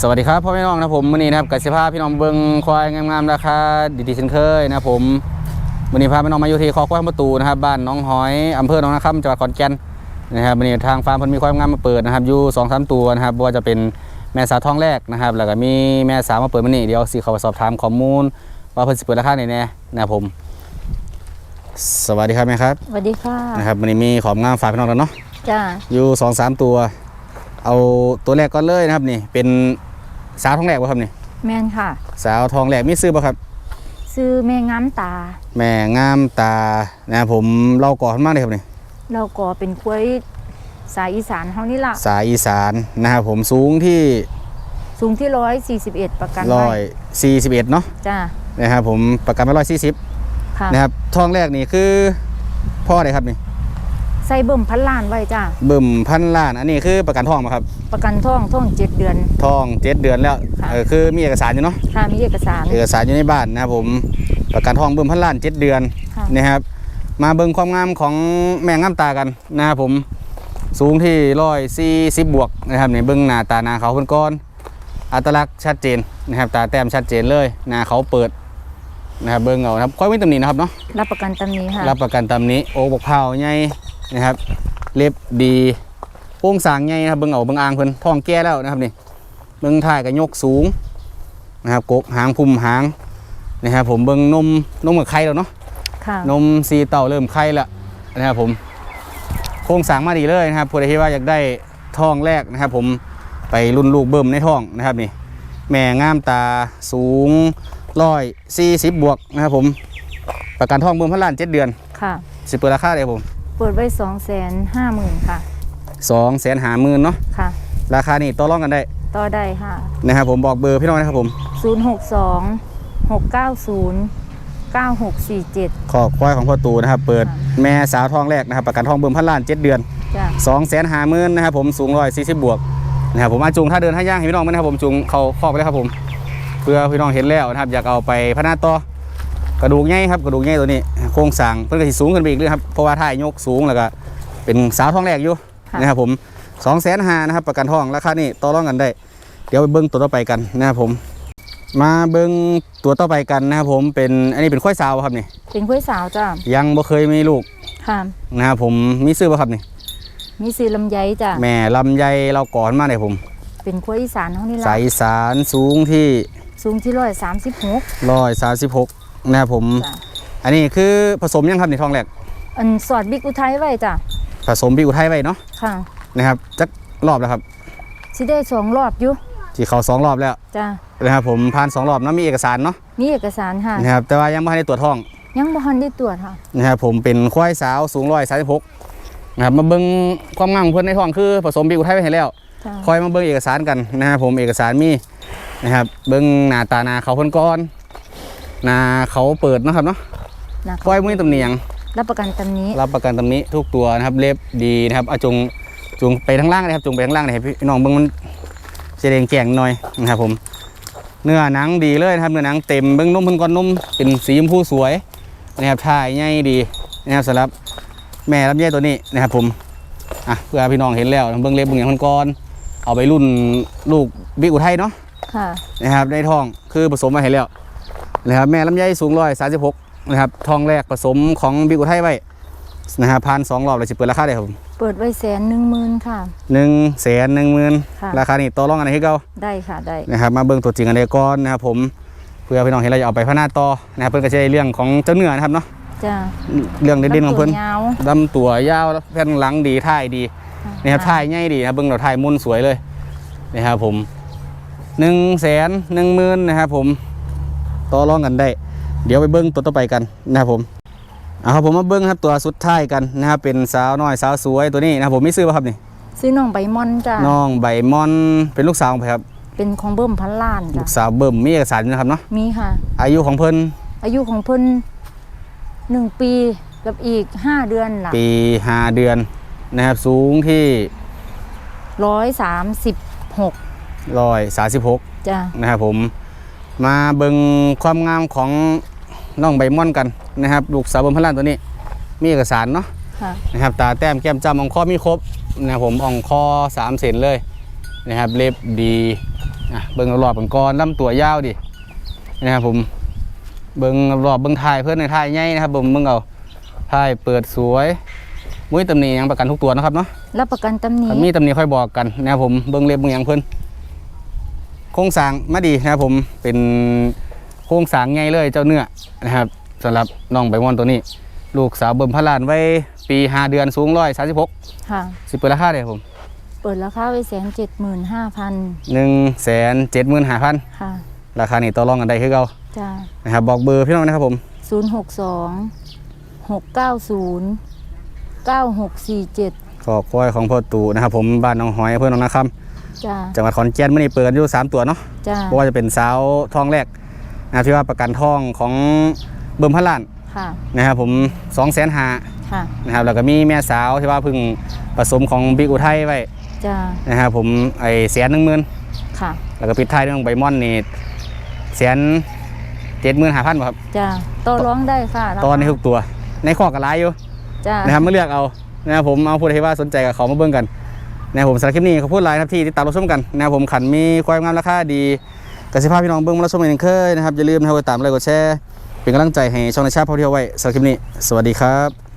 สวัสดีครับพ่อแม่น้องนะผมวันนี้นะครับกสิภาพี่น้องเบิงควายงามๆราคาดีๆเช่นเคยนะครับผมวันนี้พาพี่น้องมาอยู่ที่คอกควายประตูนะครับบ้านหน้องหอยอำเภอหนองนาคำจังหวัดขอนแก่นนะครับวันนี้ทางฟาร์มเพิ่นมีควายงามมาเปิดนะครับอยู่สองสามตัวนะครับบ่ว่าจะเป็นแม่สาวท้องแรกนะครับแล้วก็มีแม่สาวมาเปิดมันนี่เดี๋ยวสิเขาไปสอบถามข้อมูล ว่าเพิ่นสิเปิดราคาไหนแน่นะครับผม สวัสดีครับแม่ครับสวัสดีค่ะนะครับวันนี้มีของงามฝากพี่น้องแล้วเนาะจ้าอยู่สองสามตัว เอาตัวแรกก่อนเลยนะครับนี่เป็น สาวท้องแรกป่ะครับนี่แมนค่ะ สาวทองแหลกมีซื้อป่ะครับ ซื้อแม่งามตา แม่งามตานะครับผมเล่าก่อนมากเลยครับนี่เราก็เป็นกล้วยสายอีสานเฮานี่ล่ะ สายอีสานนะครับผมสูงที่สูงที่ร้อยสี่สิบเอ็ดประกันร้ไว้อยสี่สิบเอ็ดเนาะจ้านะครับผมประกันไปร้อยสี่สิบค่ะนะครับทองแรกนี่คือพ่ออะไรครับนี่ ใส่เบิ่มพันล้านไว้จ้าเบิ่มพันล้าน อันนี้คือประกันทองมาครับ ประกันท่องท่องเจ็ดเดือน ทองเจ็ดเดือนแล้วค่ะ เออคือมีเอกสารอยู่เนาะค่ะมีเอกสาร เอกสารอยู่ในบ้านนะครับผมประกันทองเบิ่มพันล้านเจ็ดเดือนค่ะ นะครับมาเบิ่งความงามของแม่งามตากันนะครับผมสูงที่ร้อยสี่สิบบวกนะครับนี่เบิ่งหน้าตาหน้าเขาเพิ่นก้อนอัตลักษณ์ชัดเจนนะครับตาแต้มชัดเจนเลยหน้าเขาเปิดนะครับเบิ่งเอานะครับค่อยไม่ตำหนินะครับเนาะ รับประกันตำนี้ค่ะรับประกันตำหนี้โอ้บกเผาใหญ่ นะครับ เล็บดีโป้งสางใหญ่นะครับเบิ่งเอาเบิ่งอ่างเพิ่นท้องแก่แล้วนะครับนี่เบิ่งถ่ายกับยกสูงนะครับกกหางพุ่มหางนะครับผมเบิ่งนมนมกับไข่แล้วเนาะค่ะนมซีเต่าเริ่มไข่แล้วนะครับผมโครงสร้างมาดีเลยนะครับผู้ใดที่ว่าอยากได้ท้องแรกนะครับผมไปรุ่นลูกเบิ่มในท้องนะครับนี่แม่งามตาสูงร้อยสี่สิบบวกนะครับผมประกันท้องเบิ่มพันล้านเจ็ดเดือนค่ะสิเปิดราคาเลยครับผม เปิดไว้สองแสนห้าหมื่นค่ะสองแสนหาหมื่นเนาะค่ะ ราคานี่ต่อรองกันได้ ต่อได้ค่ะนะครับผมบอกเบอร์พี่น้องนะครับผมศูนย์หกสองหกเก้าศูนย์เก้าหกสี่เจ็ดขอควายของพ่อตูนะครับ เปิดค่ะแม่สาวท้องแรกนะครับ ประกันท้องเบิ่มพันล้านเจ็ดเดือนจ้าสองแสนหาหมื่นนะครับผมสูงร้อยสี่สิบบวกนะครับผมอาจุงถ้าเดินให้ย่างให้พี่น้องไหมนะครับผมจุงเขาคอกไปเลยครับผม เพื่อพี่น้องเห็นแล้วนะครับ อยากเอาไปพัฒนาต่อ กระดูกใหญ่ครับกระดูกใหญ่ตัวนี้โครงสร้างเพิ่นก็สิสูงขึ้นไปอีกเลยครับเพราะว่าท่ายยกสูงแล้วก็เป็นสาวท้องแรกอยู่ค่ะนะครับผมสองแสนหานะครับประกันท้องราคานี่ต่อรองกันได้ เดี๋ยวไปเบิ้งตัวต่อไปกันนะครับผม มาเบิ้งตัวต่อไปกันนะครับผมเป็นอันนี้เป็นควายสาวครับนี่เป็นกล้วยสาวจ้ายังบ่เคยมีลูกค่ะนะครับผมมีซื้อป่ะครับนี่มีซื้อลำไยจ้าแม่ลำไยเราก่อนมาเลยผม เป็นกล้วยอีสานเฮานี่สาล่ะยอีสารสูงที่สูงที่ร้อยสามสิบหกร้อยสาสิบหก นะครับผม จ้ะ อันนี้คือผสมยังครับในท้องแรกอันสอดบิ๊กอุทัยไว้จ้ะผสมพี่อุทัยไว้เนาะค่ะนะครับจักรอบแล้วครับสิได้สองรอบอยู่ที่เขาสองรอบแล้วจ้ะนะครับผมผ่านสองรอบเนาะมีเอกสารเนาะมีเอกสารค่ะ นะครับแต่ว่ายังไม่ได้ตรวจท้อง ยังบ่ทันได้ตรวจค่ะ นะครับผมเป็นควายสาวสูงร้อยสาสิบหกนะครับมาเบิ้งความงามของเพื่อนในท้องคือผสมพี่อุทัยไว้ให้แล้ว จ้ะคอยมาเบิ้งเอกสารกันนะครับผมเอกสารมีนะครับเบิ้งหน้าตาหนาเขาเพิ่นก้อนห นาเขาเปิดเนาะครับเนาะนะควายมือตำเนียง รับประกันตำนี้ รับประกันตำนี้ทุกตัวนะครับเล็บดีนะครับเอาจงจงไปทางล่างเลยครับจงไปทางล่างเลยให้พี่น้องเบิ้งมันจะแดงแก่งหน่อยนะครับผม เนื้อหนังดีเลยนะครับเนื้อหนังเต็มเบิ้งนุ่มเพิ่นก้อนนุ่มเป็นสีชมพูสวยนะครับท่ายใหญ่ดีนะครับสำหรับแม่ลำไยตัวนี้นะครับผมอะเพื่อพี่น้องเห็นแล้วเบิ้งเล็บเบิ้งอย่างเพิ่นก้อนเอาไปรุ่นลูกบิ๊กอุทัยเนาะค่ะนะครับในท้องคือผสมมาให้แล้ว นะครับแม่ลำไยสูงร้อยสาสิบหกนะครับท้องแรกผสมของบิ๊กอุทัยไว้นะครับพันสองรอบเลยสิเปิดราคาได้ครับผมเปิดไว้แสนหนึ่งหมื่นค่ะหนึ่งแสนหนึ่งหมื่นค่ะราคานี่ต่อรองกันให้เก่าได้ค่ะได้นะครับมาเบิ่งตัวจริงกันเลยก่อนนะครับผมเพื่อพี่น้องเห็นเราจะเอาไปพัฒนาต่อนะครับเพิ่นก็จะได้เรื่องของเจ้าเนื้อนะครับเนาะจ้ะเรื่องเด่นๆของเพิ่นลำตัวยาวลำตัวยาวแผ่นหลังดีท่ายดีนะครับท่ายใหญ่ดีนะครับเบิ่งเราท่ายมุนสวยเลยนะครับผมหนึ่งแสนหนึ่งหมื่นนะครับผม ต่อรองกันได้ เดี๋ยวไปเบิ้งตัวต่อไปกันนะครับผมเอาครับผมมาเบิ้งครับตัวสุดท้ายกันนะครับเป็นสาวน้อยสาวสวยตัวนี้นะครับผมไม่ซื้อป่ะครับนี่ซื้อน้องใบมอนจ้ะน้องใบมอนเป็นลูกสาวของใครครับ เป็นของเบิ่มพันล้านลูจ้ะกสาวเบิ่มมีเอกสารอยู่นะครับเนาะมีค่ะ อายุของเพิ่นอายุของเพิ่นหนึ่งปีกับอีกห้าเดือนล่ะปีห้าเดือนนะครับสูงที่ร้อยสามสิบหกร้อยสาสิบหก จ้ะนะครับผม มาเบิ่งความงามของน้องใบมอนกันนะครับลูกสาวเบิ่มพันล้านตัวนี้ มีเอกสารเนาะค่ะนะครับตาแต้มแก้มจำอ่องคอมีครบนะครับผมอ่องคอสามเซนเลยนะครับเล็บดีอะเบิ้งรอบๆเป็นก้อนลำตัวยาวดินะครับผมเบิ้งรอบเบิ้งท้ายเพื่อนในท้ายใหญ่นะครับผมเบิ้งเอาท้ายเปิดสวยมุ้ยตำหนิยังประกันทุกตัวนะครับเนาะรับประกันตำหนิถ้ามีตำหนิค่อยบอกกันนะครับผมเบิ้งเล็บเบิ้งหยังเพิ่นโค รงสร้างมาดีนะครับผมเป็นโครงสร้างใหญ่เลยเจ้าเนื้อนะครับสำหรับน้องใบมอนตัวนี้ ลูกสาวเบิ่มพระลานไว้ปี5เดือนสูงร้อยสามสิบหกค่ะ สิเปิดราคาเลยครับผมเปิดราคาไว้แสนเจ็ดหมื่นห้าพันหนึ่งแสนเจ็ดหมื่นห้าพันค่ะราคานี่ต่อรองกันได้คือเก่าจ้านะครับบอกเบอร์พี่น้องนะครับผมศูนย์หกสองหกเก้าศูนย์เก้าหกสี่เจ็ดขอควายของพ่อตู่นะครับผมบ้านน้องหอยอำเพื่อนน้องนาค จ้าำจังหวัดขอนแก่นมื่อนี้เปิดกันอยู่สามตัวเนาะจ้าเพราะว่าจะเป็นสาวทองแรกนะครับที่ว่าประกันทองของเบิ่มพระลานค่ะนะครับผมสองแสนหาค่ะนะครับแล้วก็มีแม่สาวที่ว่าเพิ่งผสมของบิ๊กอุทัยไว้จ้านะครับผมไอแสนหนึ่งหมื่นค่ะแล้วก็ปิดท้ายด้วยน้องใบมอนนี่แสนเจ็ดหมื่นห้าพันครับจ้าต่อร้องได้ค่ะราคาตอนในทุกตัว ในข้อกระไรอยู่จ้านะครับไม่เลือกเอานะครับผมเอาผู้ใดที่ว่าสนใจกับเขามาเบิ่งกัน นะผมสำหรับคลิปนี้เขาพูดไลน์ครับที่ติดตามรับชมกันนะผมขันมีความงามราคาดีกสิภาพพี่น้องเบิ่งมารับชมกันเคยนะครับอย่าลืมนะครับกดตามไลค์กดแชร์เป็นกำลังใจให้ช่องในชาติพอเที่ยวไว้สำหรับคลิปนี้ สวัสดีครับ